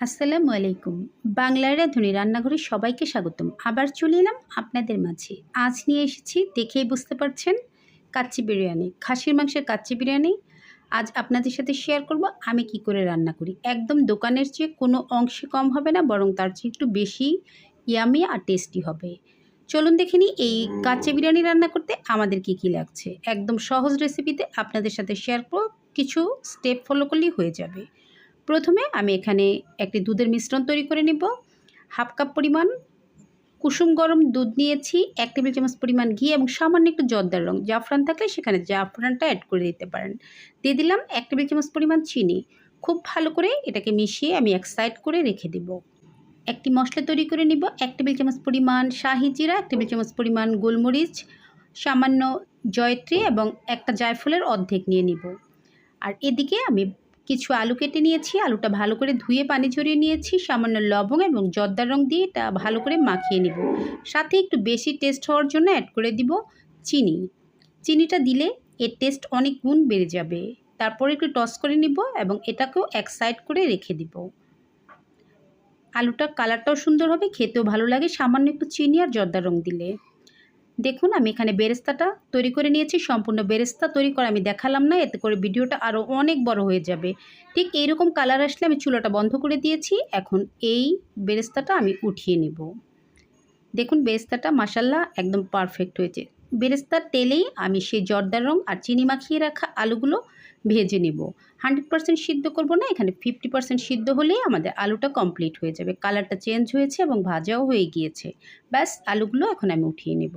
আসসালামু আলাইকুম। বাংলার রাঁধুনি রান্নাঘরে সবাইকে স্বাগতম। আবার চলে এলাম আপনাদের মাঝে। আজ নিয়ে এসেছি, দেখেই বুঝতে পারছেন, কাচ্চি বিরিয়ানি। খাসির মাংসের কাচ্চি বিরিয়ানি। আজ আপনাদের সাথে শেয়ার করব আমি কি করে রান্না করি। একদম দোকানের চেয়ে কোনো অংশে কম হবে না, বরং তার চেয়ে একটু বেশি ইয়ামি আর টেস্টি হবে। চলুন দেখে নিই, এই কাচ্চি বিরিয়ানি রান্না করতে আমাদের কি কি লাগছে। একদম সহজ রেসিপিতে আপনাদের সাথে শেয়ার করব, কিছু স্টেপ ফলো করলেই হয়ে যাবে। প্রথমে আমি এখানে একটি দুধের মিশ্রণ তৈরি করে নিব। হাফ কাপ পরিমাণ কুসুম গরম দুধ নিয়েছি, এক টেবিল চামচ পরিমাণ ঘি এবং সামান্য একটু জর্দার রং। জাফরান থাকলে সেখানে জাফরানটা অ্যাড করে দিতে পারেন। দিয়ে দিলাম এক টেবিল চামচ পরিমাণ চিনি। খুব ভালো করে এটাকে মিশিয়ে আমি এক সাইড করে রেখে দিব। একটি মশলা তৈরি করে নিব, এক টেবিল চামচ পরিমাণ শাহি জিরা, এক টেবিল চামচ পরিমাণ গোলমরিচ, সামান্য জয়ত্রী এবং একটা জায়ফলের অর্ধেক নিয়ে নিব। আর এদিকে আমি কিছু আলু কেটে নিয়েছি, আলুটা ভালো করে ধুয়ে পানি ঝরিয়ে নিয়েছি, সামান্য লবঙ্গ এবং জর্দার রং দিয়ে এটা ভালো করে মাখিয়ে নিব। সাথে একটু বেশি টেস্ট হওয়ার জন্য অ্যাড করে দিব চিনি। চিনিটা দিলে এর টেস্ট অনেক গুণ বেড়ে যাবে। তারপরে একটু টস করে নিব এবং এটাকেও এক সাইড করে রেখে দিব। আলুটার কালারটাও সুন্দর হবে, খেতেও ভালো লাগে, সামান্য একটু চিনি আর জর্দার রং দিলে। দেখুন, আমি এখানে বেরেস্তাটা তৈরি করে নিয়েছি। সম্পূর্ণ বেরেস্তা তৈরি করে আমি দেখালাম না, এতে করে ভিডিওটা আরও অনেক বড় হয়ে যাবে। ঠিক এইরকম কালার আসলে আমি চুলাটা বন্ধ করে দিয়েছি। এখন এই বেরেস্তাটা আমি উঠিয়ে নেব। দেখুন, বেরেস্তাটা মাসাল্লাহ একদম পারফেক্ট হয়েছে। বেরেস্তার তেলেই আমি সেই জর্দার রং আর চিনি মাখিয়ে রাখা আলুগুলো ভেজে নেব। হান্ড্রেড পার্সেন্ট সিদ্ধ করব না, এখানে ফিফটি পার্সেন্ট সিদ্ধ হলেই আমাদের আলুটা কমপ্লিট হয়ে যাবে। কালারটা চেঞ্জ হয়েছে এবং ভাজাও হয়ে গিয়েছে। ব্যাস, আলুগুলো এখন আমি উঠিয়ে নেব।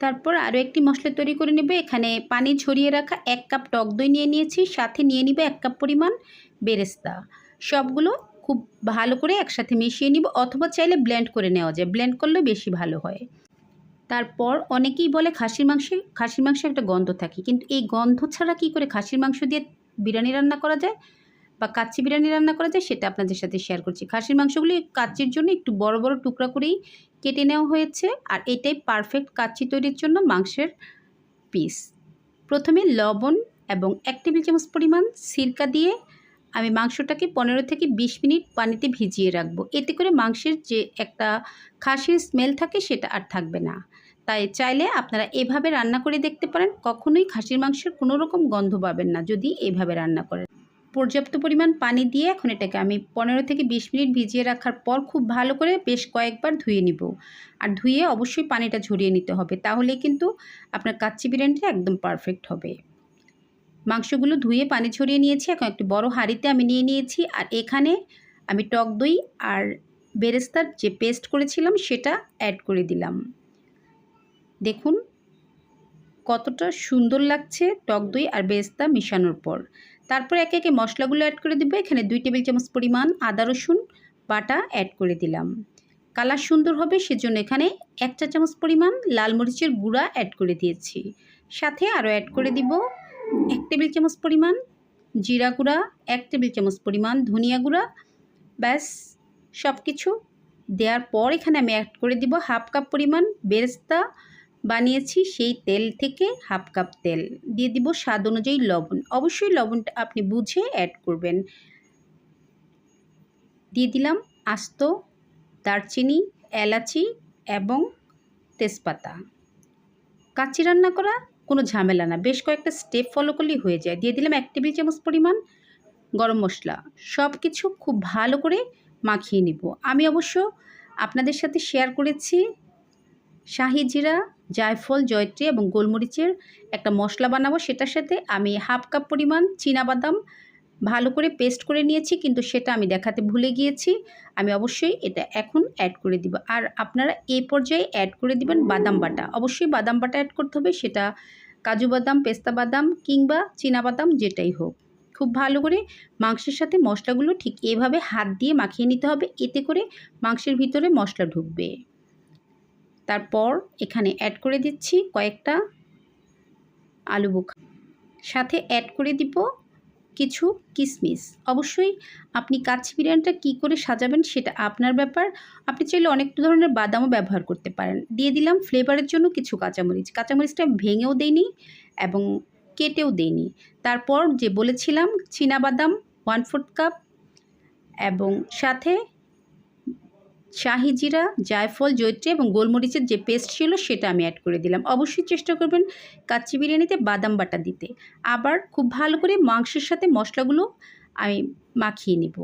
তারপর আরও একটি মশলা তৈরি করে নেবে। এখানে পানি ঝরিয়ে রাখা এক কাপ টক দই নিয়ে নিয়েছি, সাথে নিয়ে নিবে এক কাপ পরিমাণ বেরেস্তা। সবগুলো খুব ভালো করে একসাথে মিশিয়ে নিব, অথবা চাইলে ব্লেন্ড করে নেওয়া যায়। ব্লেন্ড করলে বেশি ভালো হয়। তারপর অনেকেই বলে খাসির মাংসে খাসির মাংসে একটা গন্ধ থাকে, কিন্তু এই গন্ধ ছাড়া কি করে খাসির মাংস দিয়ে বিরিয়ানি রান্না করা যায় বা কাচ্চি বিরিয়ানি রান্না করা যায়, সেটা আপনাদের সাথে শেয়ার করছি। খাসির মাংসগুলি কাচ্চির জন্য একটু বড় বড় টুকরা করেই কেটে নেওয়া হয়েছে আর এটাই পারফেক্ট কাচ্চি তৈরির জন্য মাংসের পিস প্রথমে লবণ এবং এক টেবিল চামচ পরিমাণ সিরকা দিয়ে আমি মাংসটাকে পনেরো থেকে বিশ মিনিট পানিতে ভিজিয়ে রাখব। এতে করে মাংসের যে একটা খাসির স্মেল থাকে সেটা আর থাকবে না। তাই চাইলে আপনারা এভাবে রান্না করে দেখতে পারেন। কখনোই খাসির মাংসের কোনো রকম গন্ধ পাবেন না যদি এভাবে রান্না করেন। পর্যাপ্ত পরিমাণ পানি দিয়ে এখন এটাকে আমি পনেরো থেকে বিশ মিনিট ভিজিয়ে রাখার পর খুব ভালো করে বেশ কয়েকবার ধুয়ে নিব। আর ধুয়ে অবশ্যই পানিটা ঝরিয়ে নিতে হবে, তাহলে কিন্তু আপনার কাচ্চি বিরিয়ানিটা একদম পারফেক্ট হবে। মাংসগুলো ধুয়ে পানি ছড়িয়ে নিয়েছি, এখন একটি বড় হাঁড়িতে আমি নিয়ে নিয়েছি। আর এখানে আমি টক দই আর বেরেস্তার যে পেস্ট করেছিলাম সেটা অ্যাড করে দিলাম। দেখুন, কতটা সুন্দর লাগছে টক দই আর বেরেস্তা মিশানোর পর। তারপর একে একে মশলাগুলো অ্যাড করে দেবো। এখানে দুই টেবিল চামচ পরিমাণ আদা, রসুন বাটা অ্যাড করে দিলাম। কালার সুন্দর হবে, সেজন্য এখানে এক চা চামচ পরিমাণ লাল মরিচের গুঁড়া অ্যাড করে দিয়েছি। সাথে আরও অ্যাড করে দিব এক টেবিল চামচ পরিমাণ জিরা গুঁড়া, এক টেবিল চামচ পরিমাণ ধনিয়া গুঁড়া। ব্যাস সব কিছু দেওয়ার পর এখানে আমি অ্যাড করে দিব হাফ কাপ পরিমাণ বেরেস্তা বানিয়েছি সেই তেল থেকে হাফ কাপ তেল। দিয়ে দিব স্বাদ অনুযায়ী লবণ। অবশ্যই লবণটা আপনি বুঝে অ্যাড করবেন। দিয়ে দিলাম আস্ত দারচিনি, এলাচি এবং তেজপাতা। কাচ্চি রান্না করা কোনো ঝামেলা না। বেশ কয়েকটা স্টেপ ফলো করলেই হয়ে যায়। দিয়ে দিলাম এক টেবিল চামচ পরিমাণ গরম মশলা। সব কিছু খুব ভালো করে মাখিয়ে নিব। আমি অবশ্য আপনাদের সাথে শেয়ার করেছি শাহি জিরা জায়ফল, জয়ত্রী এবং গোলমরিচের একটা মশলা বানাবো। সেটার সাথে আমি হাফ কাপ পরিমাণ বাদাম ভালো করে পেস্ট করে নিয়েছি, কিন্তু সেটা আমি দেখাতে ভুলে গিয়েছি। আমি অবশ্যই এটা এখন অ্যাড করে দিব। আর আপনারা এই পর্যায়ে অ্যাড করে দিবেন বাদাম বাটা। অবশ্যই বাদাম বাটা অ্যাড করতে হবে। সেটা কাজু বাদাম, পেস্তা বাদাম কিংবা বাদাম যেটাই হোক। খুব ভালো করে মাংসের সাথে মশলাগুলো ঠিক এভাবে হাত দিয়ে মাখিয়ে নিতে হবে। এতে করে মাংসের ভিতরে মশলা ঢুকবে। তারপর এখানে অ্যাড করে দিচ্ছি কয়েকটা আলু বোখা সাথে অ্যাড করে দিব কিছু কিশমিশ অবশ্যই আপনি কাচ্চি বিরিয়ানিটা কী করে সাজাবেন সেটা আপনার ব্যাপার। আপনি চাইলে অনেক ধরনের বাদামও ব্যবহার করতে পারেন। দিয়ে দিলাম ফ্লেভারের জন্য কিছু কাঁচামরিচ। কাঁচামরিচটা ভেঙেও দেইনি এবং কেটেও দেইনি। তারপর যে বলেছিলাম বাদাম ওয়ান ফোর্থ কাপ এবং সাথে শাহি জিরা জায়ফল, জৈত্রী এবং গোলমরিচের যে পেস্ট ছিল সেটা আমি অ্যাড করে দিলাম। অবশ্যই চেষ্টা করবেন কাচ্চি বিরিয়ানিতে বাদাম বাটা দিতে। আবার খুব ভালো করে মাংসের সাথে মশলাগুলো আমি মাখিয়ে নিব।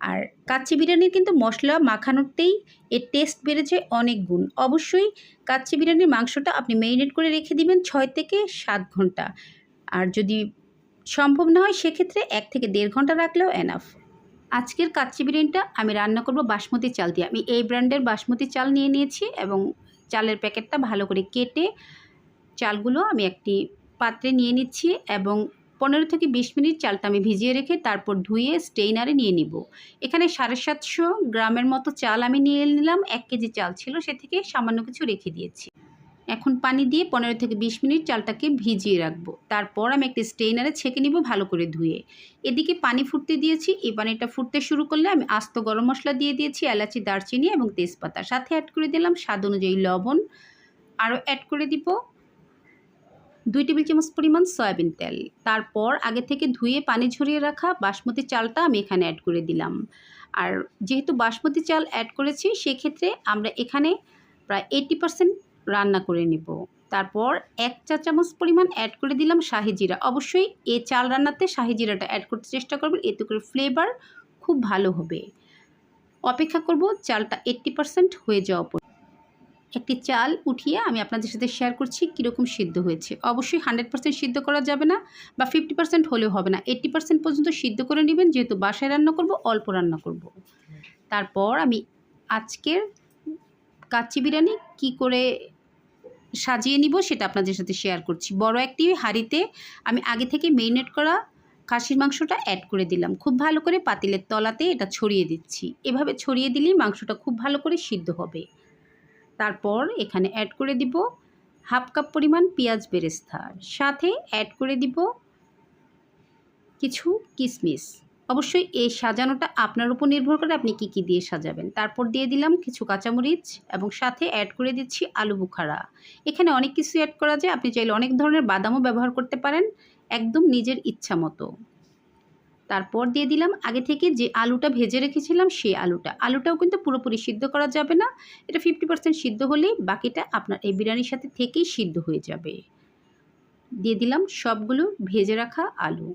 আর কাচ্চি বিরিয়ানির কিন্তু মশলা মাখানোতেই এর টেস্ট বেড়েছে অনেক গুণ। অবশ্যই কাচ্চি বিরিয়ানির মাংসটা আপনি মেরিনেট করে রেখে দিবেন ছয় থেকে সাত ঘণ্টা। আর যদি সম্ভব না হয় সেক্ষেত্রে এক থেকে দেড় ঘণ্টা রাখলেও এনাফ আজকের কাচ্চি বিরিয়ানিটা আমি রান্না করব বাসমতি চাল দিয়ে। আমি এই ব্র্যান্ডের বাসমতি চাল নিয়ে নিয়েছি এবং চালের প্যাকেটটা ভালো করে কেটে চালগুলো আমি একটি পাত্রে নিয়ে নিচ্ছি এবং পনেরো থেকে বিশ মিনিট চালটা আমি ভিজিয়ে রেখে তারপর ধুয়ে স্টেইনারে নিয়ে নিব। এখানে সাড়ে সাতশো গ্রামের মতো চাল আমি নিয়ে নিলাম। এক কেজি চাল ছিল, সে থেকে সামান্য কিছু রেখে দিয়েছি। এখন পানি দিয়ে পনেরো থেকে বিশ মিনিট চালটাকে ভিজিয়ে রাখব। তারপর আমি একটি স্টেইনারে ছেঁকে নিব ভালো করে ধুয়ে। এদিকে পানি ফুটতে দিয়েছি, এই পানিটা ফুটতে শুরু করলে আমি আস্ত গরম মশলা দিয়ে দিয়েছি, এলাচি, দারচিনি এবং তেজপাতা। সাথে অ্যাড করে দিলাম স্বাদ অনুযায়ী লবণ। আরও অ্যাড করে দিব দুই টেবিল চামচ পরিমাণ সয়াবিন তেল। তারপর আগে থেকে ধুয়ে পানি ঝরিয়ে রাখা বাসমতি চালটা আমি এখানে অ্যাড করে দিলাম। আর যেহেতু বাসমতি চাল অ্যাড করেছি, সেক্ষেত্রে আমরা এখানে প্রায় এইটি পার্সেন্ট রান্না করে নেব। তারপর এক চা চামচ পরিমাণ অ্যাড করে দিলাম শাহি জিরা। অবশ্যই এ চাল রান্নাতে শাহি জিরাটা অ্যাড করতে চেষ্টা করবেন, এতে করে ফ্লেভার খুব ভালো হবে। অপেক্ষা করব চালটা এইট্টি পার্সেন্ট হয়ে যাওয়া একটি চাল উঠিয়ে আমি আপনাদের সাথে শেয়ার করছি কীরকম সিদ্ধ হয়েছে। অবশ্যই হান্ড্রেড পার্সেন্ট সিদ্ধ করা যাবে না বা ফিফটি পার্সেন্ট হলেও হবে না। এইট্টি পার্সেন্ট পর্যন্ত সিদ্ধ করে নেবেন, যেহেতু বাসায় রান্না করব, অল্প রান্না করব। তারপর আমি আজকের কাচ্চি বিরিয়ানি কি করে সাজিয়ে নিব সেটা আপনাদের সাথে শেয়ার করছি। বড় একটি হাঁড়িতে আমি আগে থেকে মেরিনেট করা খাসির মাংসটা অ্যাড করে দিলাম। খুব ভালো করে পাতিলের তলাতে এটা ছড়িয়ে দিচ্ছি। এভাবে ছড়িয়ে দিলেই মাংসটা খুব ভালো করে সিদ্ধ হবে। তারপর এখানে অ্যাড করে দিব হাফ কাপ পরিমাণ পেঁয়াজ বেরেস্তা। সাথে অ্যাড করে দিব কিছু কিশমিশ অবশ্যই এই সাজানোটা আপনার উপর নির্ভর করে আপনি কি কি দিয়ে সাজাবেন। তারপর দিয়ে দিলাম কিছু কাঁচামরিচ এবং সাথে অ্যাড করে দিচ্ছি আলু বুখারা। এখানে অনেক কিছু অ্যাড করা যায়, আপনি চাইলে অনেক ধরনের বাদামও ব্যবহার করতে পারেন একদম নিজের ইচ্ছা মতো। তারপর দিয়ে দিলাম আগে থেকে যে আলুটা ভেজে রেখেছিলাম সেই আলুটা। আলুটাও কিন্তু পুরোপুরি সিদ্ধ করা যাবে না, এটা ফিফটি পার্সেন্ট সিদ্ধ হলেই বাকিটা আপনার এই বিরিয়ানির সাথে থেকেই সিদ্ধ হয়ে যাবে। দিয়ে দিলাম সবগুলো ভেজে রাখা আলু।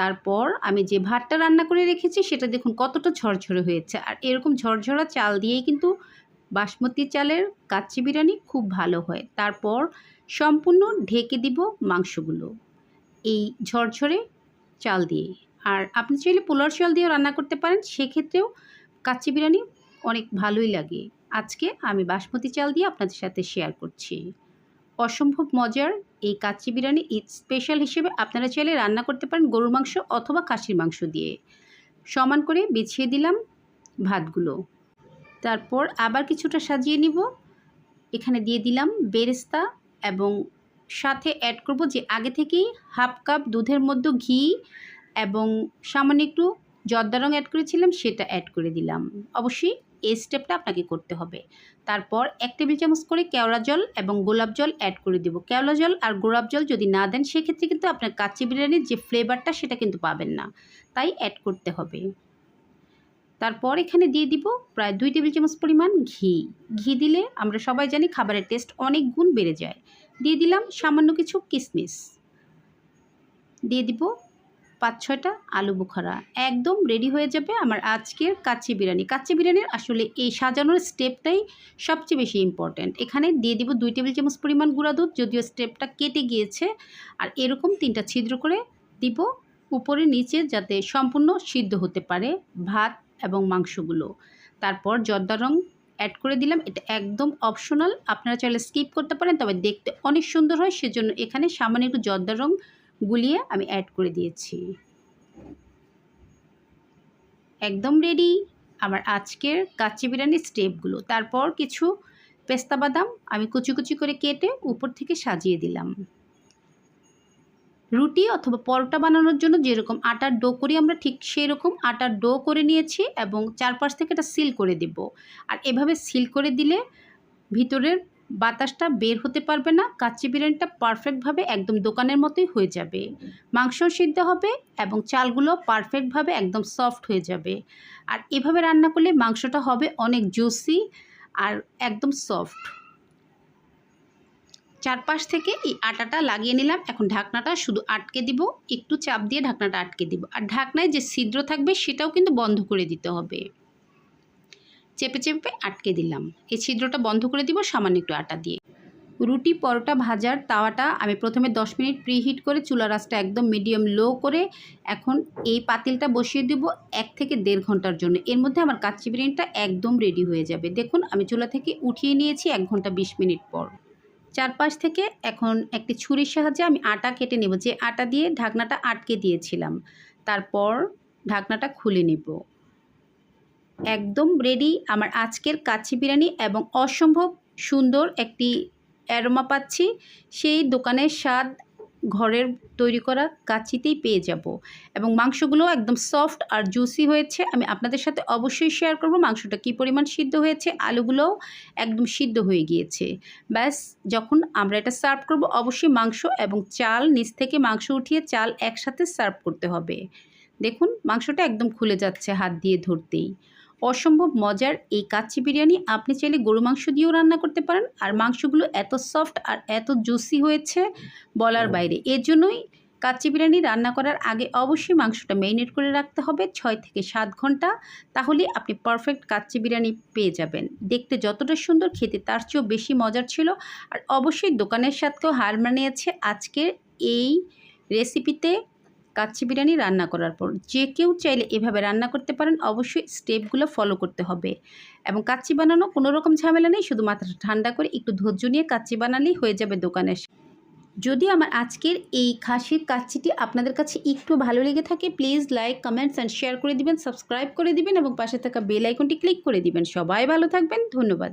তারপর আমি যে ভাতটা রান্না করে রেখেছি, সেটা দেখুন কতটা ঝরঝরে হয়েছে। আর এরকম ঝরঝরা চাল দিয়েই কিন্তু বাসমতি চালের কাচ্চি বিরিয়ানি খুব ভালো হয়। তারপর সম্পূর্ণ ঢেকে দিব মাংসগুলো এই ঝরঝরে চাল দিয়ে। আর আপনি চাইলে পোলার চাল দিয়েও রান্না করতে পারেন, সেক্ষেত্রেও কাচ্চি বিরিয়ানি অনেক ভালোই লাগে। আজকে আমি বাসমতি চাল দিয়ে আপনাদের সাথে শেয়ার করছি। অসম্ভব মজার এই কাচ্চি বিরিয়ানি ঈদ স্পেশাল হিসেবে আপনারা চাইলে রান্না করতে পারেন গরুর মাংস অথবা খাসির মাংস দিয়ে। সমান করে বিছিয়ে দিলাম ভাতগুলো। তারপর আবার কিছুটা সাজিয়ে নিব। এখানে দিয়ে দিলাম বেরেস্তা এবং সাথে অ্যাড করব যে আগে থেকেই হাফ কাপ দুধের মধ্যে ঘি এবং সামান্য একটু জর্দা রং অ্যাড করেছিলাম সেটা অ্যাড করে দিলাম। অবশ্যই এই স্টেপটা আপনাকে করতে হবে। তারপর এক টেবিল চামচ করে কেওড়া জল এবং গোলাপ জল অ্যাড করে দেবো। কেওড়া জল আর গোলাপ জল যদি না দেন, সেক্ষেত্রে কিন্তু আপনার কাচ্চি বিরিয়ানির যে ফ্লেভারটা সেটা কিন্তু পাবেন না। তাই অ্যাড করতে হবে। তারপর এখানে দিয়ে দিব প্রায় দুই টেবিল চামচ পরিমাণ ঘি। ঘি দিলে আমরা সবাই জানি খাবারের টেস্ট অনেক গুণ বেড়ে যায়। দিয়ে দিলাম সামান্য কিছু কিশমিশ দিয়ে দিব পাঁচ ছয়টা আলু বুখারা একদম রেডি হয়ে যাবে আমার আজকের কাচ্চি বিরিয়ানি। কাচ্চি বিরিয়ানির আসলে এই সাজানোর স্টেপটাই সবচেয়ে বেশি ইম্পর্ট্যান্ট এখানে দিয়ে দিব দুই টেবিল চামচ পরিমাণ গুঁড়া দুধ, যদিও স্টেপটা কেটে গিয়েছে। আর এরকম তিনটা ছিদ্র করে দিব উপরে নিচে যাতে সম্পূর্ণ সিদ্ধ হতে পারে ভাত এবং মাংসগুলো। তারপর জর্দা রং অ্যাড করে দিলাম। এটা একদম অপশনাল আপনারা চাইলে স্কিপ করতে পারেন, তবে দেখতে অনেক সুন্দর হয়, সেজন্য এখানে সামান্য একটু জর্দা রং গুলিয়ে আমি অ্যাড করে দিয়েছি। একদম রেডি আমার আজকের কাচ্চি বিরিয়ানির স্টেপগুলো তারপর কিছু পেস্তা বাদাম আমি কুচি কুচি করে কেটে উপর থেকে সাজিয়ে দিলাম। রুটি অথবা পরোটা বানানোর জন্য যেরকম আটার ডো করি আমরা ঠিক সেই রকম আটার ডো করে নিয়েছি এবং চারপাশ থেকে এটা সিল করে দেব। আর এভাবে সিল করে দিলে ভিতরের বাতাসটা বের হতে পারবে না, কাচ্চি বিরিয়ানিটা পারফেক্টভাবে একদম দোকানের মতোই হয়ে যাবে। মাংস সিদ্ধ হবে এবং চালগুলো পারফেক্টভাবে একদম সফট হয়ে যাবে। আর এভাবে রান্না করলে মাংসটা হবে অনেক জুসি আর একদম সফট চারপাশ থেকে এই আটাটা লাগিয়ে নিলাম, এখন ঢাকনাটা শুধু আটকে দিব, একটু চাপ দিয়ে ঢাকনাটা আটকে দিব। আর ঢাকনায় যে ছিদ্র থাকবে সেটাও কিন্তু বন্ধ করে দিতে হবে। চেপে চেপে আটকে দিলাম। এই ছিদ্রটা বন্ধ করে দিব সামান্য একটু আটা দিয়ে। রুটি, পরোটা, ভাজার তাওয়াটা আমি প্রথমে 10 মিনিট প্রিহিট করে চুলা রাসটা একদম মিডিয়াম লো করে এখন এই পাতিলটা বসিয়ে দেব এক থেকে দেড় ঘণ্টার জন্য। এর মধ্যে আমার কাচ্চি বিরিয়ানিটা একদম রেডি হয়ে যাবে। দেখুন, আমি চুলা থেকে উঠিয়ে নিয়েছি এক ঘণ্টা বিশ মিনিট পর। চারপাশ থেকে এখন একটি ছুরির সাহায্যে আমি আটা কেটে নেব। যে আটা দিয়ে ঢাকনাটা আটকে দিয়েছিলাম, তারপর ঢাকনাটা খুলে নেব। একদম রেডি আমার আজকের কাচ্চি বিরিয়ানি এবং অসম্ভব সুন্দর একটি অ্যারোমা পাচ্ছি। সেই দোকানের স্বাদ ঘরের তৈরি করা কাচ্চিতেই পেয়ে যাব এবং মাংসগুলো একদম সফট আর জুসি হয়েছে। আমি আপনাদের সাথে অবশ্যই শেয়ার করব মাংসটা কী পরিমাণ সিদ্ধ হয়েছে, আলুগুলোও একদম সিদ্ধ হয়ে গিয়েছে। ব্যাস, যখন আমরা এটা সার্ভ করব অবশ্যই মাংস এবং চাল, নিচ থেকে মাংস উঠিয়ে চাল একসাথে সার্ভ করতে হবে। দেখুন, মাংসটা একদম খুলে যাচ্ছে হাত দিয়ে ধরতেই। অসম্ভব মজার এই কাচ্চি বিরিয়ানি। আপনি চাইলে গরু মাংস দিয়েও রান্না করতে পারেন। আর মাংসগুলো এত সফট আর এত জুসি হয়েছে বলার বাইরে। এর জন্যই কাচ্চি বিরিয়ানি রান্না করার আগে অবশ্যই মাংসটা ম্যারিনেট করে রাখতে হবে ছয় থেকে সাত ঘণ্টা। তাহলে আপনি পারফেক্ট কাচ্চি বিরিয়ানি পেয়ে যাবেন। দেখতে যতটা সুন্দর খেতে তার চেয়েও বেশি মজার ছিল। আর অবশ্যই দোকানের সাথেও হার মানিয়েছে। আজকের এই রেসিপিতে কাচ্চি বিরিয়ানি রান্না করার পর যে কেউ চাইলে এভাবে রান্না করতে পারেন, অবশ্যই স্টেপগুলো ফলো করতে হবে। এবং কাচ্চি বানানো কোনো রকম ঝামেলা নেই, শুধু মাথাটা ঠান্ডা করে একটু ধৈর্য নিয়ে কাচ্চি বানালেই হয়ে যাবে দোকানের যদি আমার আজকের এই খাসির কাচ্চিটি আপনাদের কাছে একটু ভালো লেগে থাকে please like comments and share করে দিবেন সাবস্ক্রাইব করে দিবেন এবং পাশে থাকা বেল আইকনটি ক্লিক করে দিবেন। সবাই ভালো থাকবেন, ধন্যবাদ।